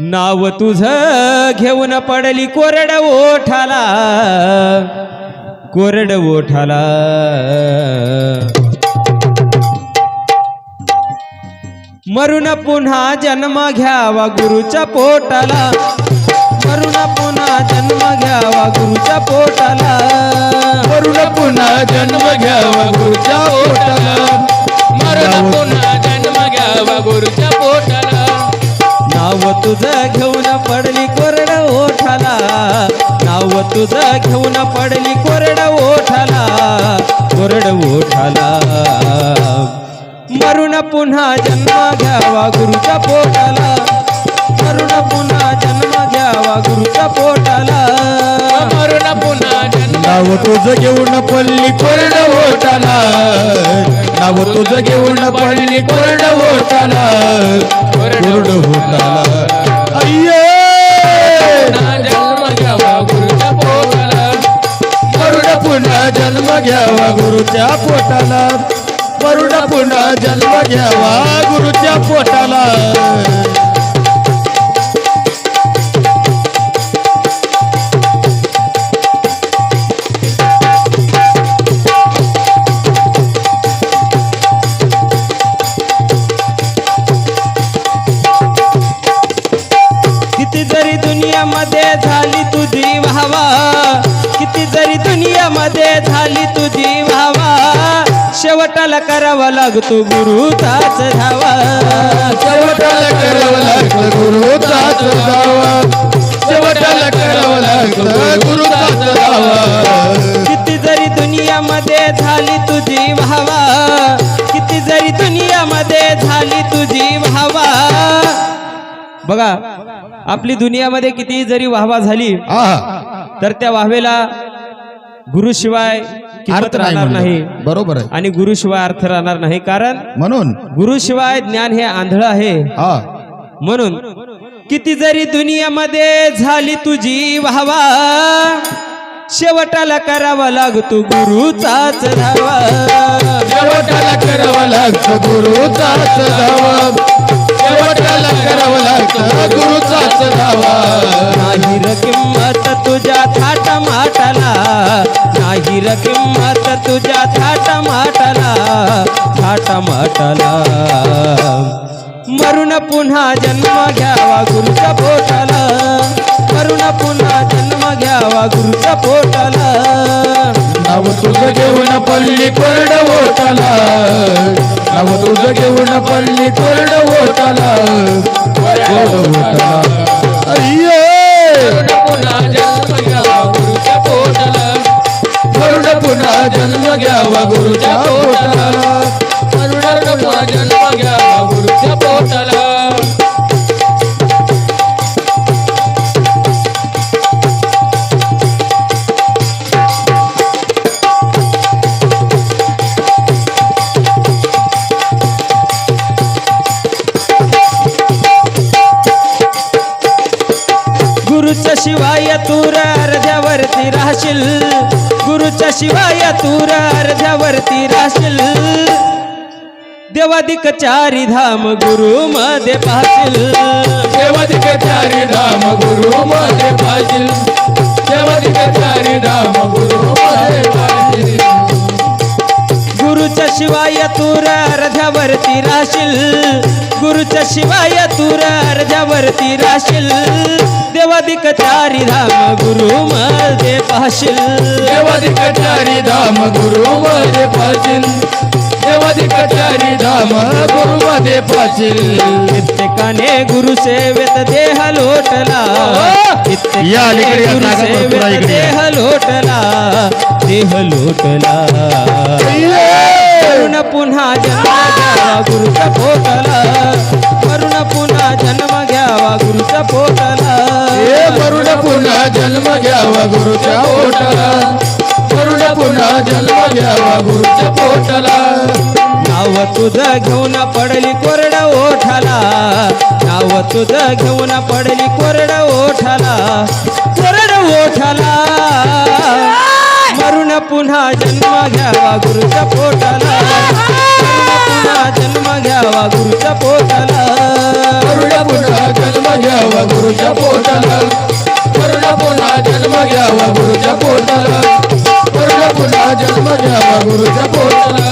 नाव तुझ घेऊन पडली कोरड ओठाला. कोरड ओठाला. मरुण पुन्हा जन्म घ्यावा गुरुच्या पोटाला. मरुण पुन्हा जन्म घ्यावा गुरुच्या पोटाला. मरुण पुन्हा जन्म घ्यावा गुरुच्या पोटाला. मरण पुन्हा जन्म घ्यावा गुरुच्या पोटाला. नाव तुझं घेऊन पडली कोरड ओठाला. नाव तुझं घेऊन पडली कोरड ओठाला. कोरड ओठाला. मरुण पुन्हा जन्म घ्यावा गुरुच्या पोटाला. मरुण पुन्हा जन्म घ्यावा गुरुच्या पोटाला. मरुण नाव तुझं घेऊन पडली कोरड होताला नाव तुझं घेऊन पडली कोरड होताला कोरड होताला अय्ये! पुन्हा जन्म घ्यावा गुरुच्या पोटाला करुण पुन्हा जन्म घ्यावा गुरुच्या पोटाला. करुण पुन्हा जन्म घ्यावा गुरुच्या पोटाला. दुनियामध्ये झाली तुझी व्हावा. शेवटाला करावा लागतो गुरुचाच धावा. शेवटाला करावं लागतं गुरुचाच दावा शेवटाला करावं लागतं गुरुचाच दावा किती जरी दुनियामध्ये झाली तुझी व्हावा. किती जरी दुनियामध्ये झाली तुझी व्हावा. बघा आपली दुनियामध्ये किती जरी वाहवा झाली तर त्या वाहवेला गुरुशिवाय अर्थ राहणार नाही. बरोबर आहे. आणि गुरुशिवाय अर्थ राहणार नाही. कारण म्हणून गुरुशिवाय ज्ञान हे आंधळ आहे. हा. म्हणून किती जरी दुनियामध्ये झाली तुझी वाहवा शेवटाला करावा लागतो गुरुचाच धावा. शेवटाला करावं लागतं गुरुचाच धावा. शेवटाला करावं लागतं गुरुचाच धावा. नाही र किंमत तुझ्या नाही र किंमत तुझ्या थाटा माटाला थाटा माटाला. मरून पुन्हा जन्म घ्यावा गुरुच्या पोटाला. मरून पुन्हा जन्म घ्यावा गुरुच्या पोटाला. नाव तुझं घेऊन पल्ली कोरड ओटाला नाव तुझं घेऊन पल्ली कोरड ओटाला कोरड ओटाला मरण जन्म घ्यावा गुरुच्या पोटाला गुरुच्या शिवाय तूर अर्ध्यावरती राहशील. गुरुच्या शिवाय तूर अर्ध्यावरती राहशील. देवाधिक चारी धाम गुरु मध्ये पाहशील देवाधिक चारी धाम गुरु मध्ये पाहिजे देवाधिक चारी धाम गुरु शिवाय तूर अर्ध्यावरती राहशील गुरुच्या शिवाय तूर अर्ध्यावरती राहशील देवादिक चारी धाम गुरु मध्ये पाहशील देवादिक चारी धाम गुरु मध्ये पाहिजे देवादिक चारी धाम गुरु मध्ये पाहिजे कित्येकाने गुरुसेवेत देह लोटला पुरा इकडे. या. देह लोटला. देह लोटला. करुण पुन्हा जन्म घ्यावा गुरुच्या पोटाला करुण पुन्हा जन्म घ्यावा गुरुच्या पोटाला वरुण पुन्हा जन्म घ्यावा गुरुच्या पोटाला वरुण पुन्हा जन्म घ्यावा गुरुच्या पोटाला नाव तुझं घेऊन पडली कोरड ओठाला. नाव तुझं घेऊन पडली कोरड ओठाला. कोरड ओठाला. मरुण पुन्हा जन्म घ्यावा गुरुच्या पोटाला. पुन्हा जन्म घ्यावा गुरुच्या पोटाला. मरुण पुन्हा जन्म घ्यावा गुरुच्या पोटाला. मरुण पुन्हा जन्म घ्यावा गुरुच्या पोटाला. मरुण पुन्हा जन्म घ्यावा गुरुच्या पोटाला.